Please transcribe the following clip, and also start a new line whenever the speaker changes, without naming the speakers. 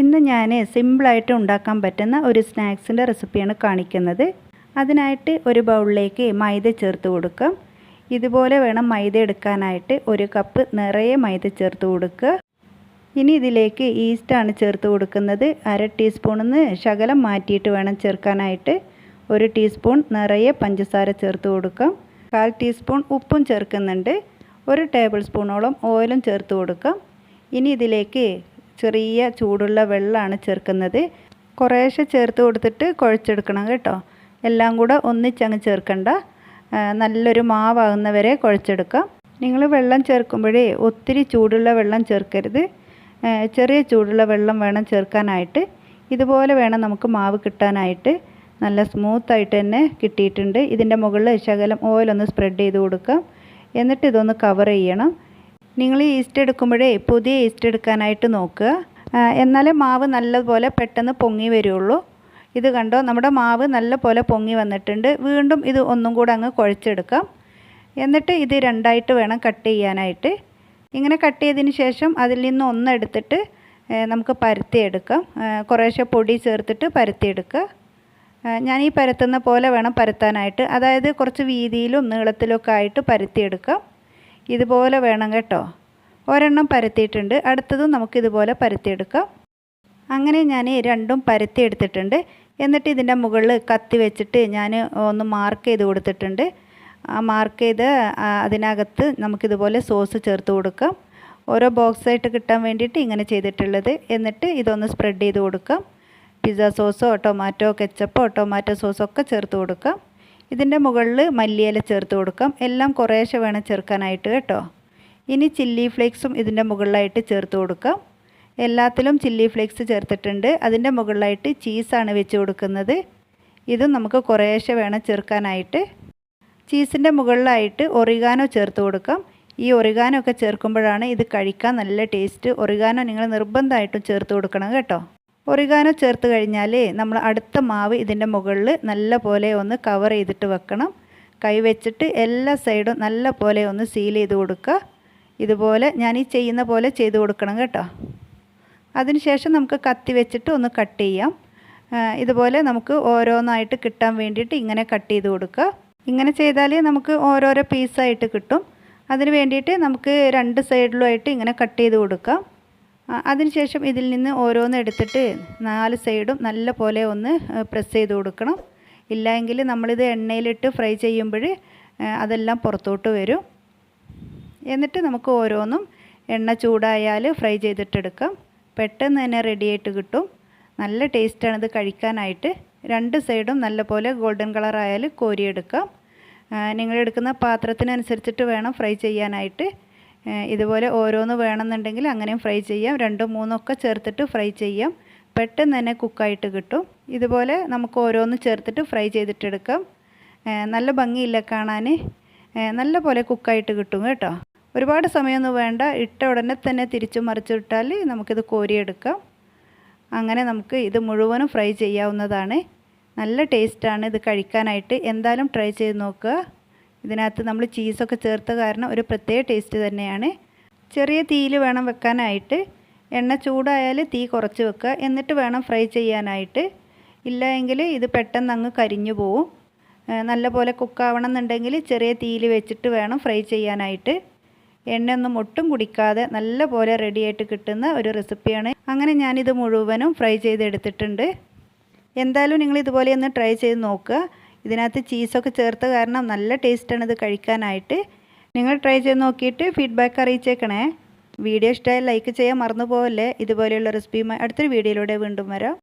ഇന്ന് ഞാൻ സിമ്പിളായിട്ട് ഉണ്ടാക്കാൻ പറ്റുന്ന ഒരു സ്നാക്സിന്റെ റെസിപ്പിയാണ് കാണിക്കുന്നത്. അതിനായിട്ട് ഒരു ബൗളിലേക്ക് മൈദ ചേർത്ത് കൊടുക്കാം. ഇതുപോലെ വേണം മൈദ എടുക്കാനായിട്ട് ഒരു കപ്പ് നിറയെ മൈദ ചേർത്ത് കൊടുക്കുക. ഇനി ഇതിലേക്ക് ഈസ്റ്റാണ് ചേർത്ത് കൊടുക്കുന്നത്. അര ടീസ്പൂണിന്ന് ശകലം മാറ്റിയിട്ട് വേണം ചേർക്കാനായിട്ട്. ഒരു ടീസ്പൂൺ നിറയെ പഞ്ചസാര ചേർത്ത് കൊടുക്കാം. കാൽ ടീസ്പൂൺ ഉപ്പും ചേർക്കുന്നുണ്ട്. ഒരു ടേബിൾ സ്പൂണോളം ഓയിലും ചേർത്ത് കൊടുക്കാം. ഇനി ഇതിലേക്ക് ചെറിയ ചൂടുള്ള വെള്ളമാണ് ചേർക്കുന്നത്. കുറേശ്ശെ ചേർത്ത് കൊടുത്തിട്ട് കുഴച്ചെടുക്കണം കേട്ടോ. എല്ലാം കൂടെ ഒന്നിച്ചങ്ങ് ചേർക്കണ്ട. നല്ലൊരു മാവാകുന്നവരെ കുഴച്ചെടുക്കാം. നിങ്ങൾ വെള്ളം ചേർക്കുമ്പോഴേ ഒത്തിരി ചൂടുള്ള വെള്ളം ചേർക്കരുത്. ചെറിയ ചൂടുള്ള വെള്ളം വേണം ചേർക്കാനായിട്ട്. ഇതുപോലെ വേണം നമുക്ക് മാവ് കിട്ടാനായിട്ട്. നല്ല സ്മൂത്തായിട്ട് തന്നെ കിട്ടിയിട്ടുണ്ട്. ഇതിന്റെ മുകളിൽ ശകലം ഓയിലൊന്ന് സ്പ്രെഡ് ചെയ്ത് കൊടുക്കാം. എന്നിട്ട് ഇതൊന്ന് കവർ ചെയ്യണം. നിങ്ങൾ ഈസ്റ്റ് എടുക്കുമ്പോഴേ പുതിയ ഈസ്റ്റ് എടുക്കാനായിട്ട് നോക്കുക എന്നാലേ മാവ് നല്ലപോലെ പെട്ടെന്ന് പൊങ്ങി വരുള്ളൂ. ഇത് കണ്ടോ? നമ്മുടെ മാവ് നല്ലപോലെ പൊങ്ങി വന്നിട്ടുണ്ട്. വീണ്ടും ഇത് ഒന്നും കൂടെ അങ്ങ് കുഴച്ചെടുക്കാം. എന്നിട്ട് ഇത് രണ്ടായിട്ട് വേണം കട്ട് ചെയ്യാനായിട്ട്. ഇങ്ങനെ കട്ട് ചെയ്തതിന് ശേഷം അതിൽ നിന്ന് ഒന്നെടുത്തിട്ട് നമുക്ക് പരത്തിയെടുക്കാം കുറേശ്ശെ പൊടി ചേർത്തിട്ട് പരത്തിയെടുക്കുക ഞാൻ ഈ പരത്തുന്ന പോലെ വേണം പരത്താനായിട്ട്. അതായത് കുറച്ച് വീതിയിലും നീളത്തിലൊക്കെ ആയിട്ട് പരത്തിയെടുക്കാം ഇതുപോലെ വേണം കേട്ടോ. ഒരെണ്ണം പരത്തിയിട്ടുണ്ട്. അടുത്തതും നമുക്ക് നമുക്കിതുപോലെ പരത്തിയെടുക്കാം. അങ്ങനെ ഞാൻ രണ്ടും പരത്തി എടുത്തിട്ടുണ്ട് എന്നിട്ട് ഇതിന്റെ മുകളിൽ കത്തി വെച്ചിട്ട് ഞാൻ ഒന്ന് മാർക്ക് ചെയ്ത് കൊടുത്തിട്ടുണ്ട്. ആ മാർക്ക് ചെയ്ത് അതിനകത്ത് നമുക്കിതുപോലെ സോസ് ചേർത്ത് കൊടുക്കാം. ഓരോ ബോക്സായിട്ട് കിട്ടാൻ വേണ്ടിയിട്ട് ഇങ്ങനെ ചെയ്തിട്ടുള്ളത്. എന്നിട്ട് ഇതൊന്ന് സ്പ്രെഡ് ചെയ്ത് കൊടുക്കാം. പിസ്സ സോസോ ടൊമാറ്റോ കെച്ചപ്പോ ടൊമാറ്റോ സോസോ ഒക്കെ ചേർത്ത് കൊടുക്കാം. ഇതിന്റെ മുകളിൽ മല്ലിയില ചേർത്ത് കൊടുക്കാം. എല്ലാം കുറേശ്ശെ വേണം ചേർക്കാനായിട്ട് കേട്ടോ. ഇനി ചില്ലി ഫ്ലേക്സും ഇതിന്റെ മുകളിലായിട്ട് ചേർത്ത് കൊടുക്കാം. എല്ലാത്തിലും ചില്ലി ഫ്ലേക്സ് ചേർത്തിട്ടുണ്ട്. അതിന്റെ മുകളിലായിട്ട് ചീസാണ് വെച്ച് കൊടുക്കുന്നത്. ഇതും നമുക്ക് കുറേശ്ശെ വേണം ചേർക്കാനായിട്ട്. ചീസിന്റെ മുകളിലായിട്ട് ഒറിഗാനോ ചേർത്ത് കൊടുക്കാം. ഈ ഒറിഗാനോ ഒക്കെ ചേർക്കുമ്പോഴാണ് ഇത് കഴിക്കാൻ നല്ല ടേസ്റ്റ്. ഒറിഗാനോ നിങ്ങൾ നിർബന്ധമായിട്ടും ചേർത്ത് കൊടുക്കണം കേട്ടോ. ഒറിഗാനോ ചേർത്ത് കഴിഞ്ഞാൽ നമ്മൾ അടുത്ത മാവ് ഇതിന്റെ മുകളിൽ നല്ല പോലെ ഒന്ന് കവർ ചെയ്തിട്ട് വെക്കണം. കൈ വെച്ചിട്ട് എല്ലാ സൈഡും നല്ല പോലെ ഒന്ന് സീൽ ചെയ്ത് കൊടുക്കുക. ഇതുപോലെ ഞാൻ ഈ ചെയ്യുന്ന പോലെ ചെയ്ത് കൊടുക്കണം കേട്ടോ. അതിനുശേഷം നമുക്ക് കത്തി വെച്ചിട്ട് ഒന്ന് കട്ട് ചെയ്യാം. ഇതുപോലെ നമുക്ക് ഓരോന്നായിട്ട് കിട്ടാൻ വേണ്ടിയിട്ട് ഇങ്ങനെ കട്ട് ചെയ്ത് കൊടുക്കുക. ഇങ്ങനെ ചെയ്താൽ നമുക്ക് ഓരോരോ പീസായിട്ട് കിട്ടും. അതിന് വേണ്ടിയിട്ട് നമുക്ക് രണ്ട് സൈഡിലുമായിട്ട് ഇങ്ങനെ കട്ട് ചെയ്ത് കൊടുക്കാം. അതിനുശേഷം ഇതിൽ നിന്ന് ഓരോന്ന് എടുത്തിട്ട് നാല് സൈഡും നല്ല പോലെ ഒന്ന് പ്രസ് ചെയ്ത് കൊടുക്കണം. ഇല്ലെങ്കിൽ നമ്മളിത് എണ്ണയിലിട്ട് ഫ്രൈ ചെയ്യുമ്പോൾ അതെല്ലാം പുറത്തോട്ട് വരും. എന്നിട്ട് നമുക്ക് ഓരോന്നും എണ്ണ ചൂടായാൽ ഫ്രൈ ചെയ്തിട്ടെടുക്കാം. പെട്ടെന്ന് തന്നെ റെഡിയായിട്ട് കിട്ടും. നല്ല ടേസ്റ്റാണ് ഇത് കഴിക്കാനായിട്ട്. രണ്ട് സൈഡും നല്ലപോലെ ഗോൾഡൻ കളറായാൽ കോരിയെടുക്കാം. നിങ്ങൾ എടുക്കുന്ന പാത്രത്തിനനുസരിച്ചിട്ട് വേണം ഫ്രൈ ചെയ്യാനായിട്ട്. ഇതുപോലെ ഓരോന്ന് വേണമെന്നുണ്ടെങ്കിൽ അങ്ങനെയും ഫ്രൈ ചെയ്യാം. രണ്ടും മൂന്നും ഒക്കെ ചേർത്തിട്ട് ഫ്രൈ ചെയ്യാം. പെട്ടെന്ന് തന്നെ കുക്കായിട്ട് കിട്ടും. ഇതുപോലെ നമുക്ക് ഓരോന്ന് ചേർത്തിട്ട് ഫ്രൈ ചെയ്തിട്ടെടുക്കാം. നല്ല ഭംഗിയില്ല കാണാൻ നല്ല പോലെ കുക്കായിട്ട് കിട്ടും കേട്ടോ. ഒരുപാട് സമയമൊന്നും വേണ്ട. ഇട്ട ഉടനെ തന്നെ തിരിച്ചു മറിച്ചിട്ടാൽ നമുക്കിത് കോരിയെടുക്കാം. അങ്ങനെ നമുക്ക് ഇത് മുഴുവനും ഫ്രൈ ചെയ്യാവുന്നതാണ്. നല്ല ടേസ്റ്റാണ് ഇത് കഴിക്കാനായിട്ട്. എന്തായാലും ട്രൈ ചെയ്ത് നോക്കുക. ഇതിനകത്ത് നമ്മൾ ചീസൊക്കെ ചേർത്ത കാരണം ഒരു പ്രത്യേക ടേസ്റ്റ് തന്നെയാണ്. ചെറിയ തീയിൽ വേണം വെക്കാനായിട്ട്. എണ്ണ ചൂടായാൽ തീ കുറച്ച് വെക്കുക. എന്നിട്ട് വേണം ഫ്രൈ ചെയ്യാനായിട്ട്. ഇല്ല എങ്കിൽ ഇത് പെട്ടെന്ന് അങ്ങ് കരിഞ്ഞു പോവും. നല്ലപോലെ കുക്കാവണം എന്നുണ്ടെങ്കിൽ ചെറിയ തീയിൽ വെച്ചിട്ട് വേണം ഫ്രൈ ചെയ്യാനായിട്ട്. എണ്ണയൊന്നും ഒട്ടും കുടിക്കാതെ നല്ല പോലെ റെഡിയായിട്ട് കിട്ടുന്ന ഒരു റെസിപ്പിയാണ് അങ്ങനെ ഞാനിത് മുഴുവനും ഫ്രൈ ചെയ്തെടുത്തിട്ടുണ്ട്. എന്തായാലും നിങ്ങൾ ഇതുപോലെ ഒന്ന് ട്രൈ ചെയ്ത് നോക്കുക. ഇതിനകത്ത് ചീസൊക്കെ ചേർത്ത് കാരണം നല്ല ടേസ്റ്റാണ് ഇത് കഴിക്കാനായിട്ട്. നിങ്ങൾ ട്രൈ ചെയ്ത് നോക്കിയിട്ട് ഫീഡ്ബാക്ക് അറിയിച്ചേക്കണേ. വീഡിയോ ഇഷ്ടമായി ലൈക്ക് ചെയ്യാൻ മറന്നു പോവല്ലേ ഇതുപോലെയുള്ള റെസിപ്പിയുമായി അടുത്തൊരു വീഡിയോയിലൂടെ വീണ്ടും വരാം.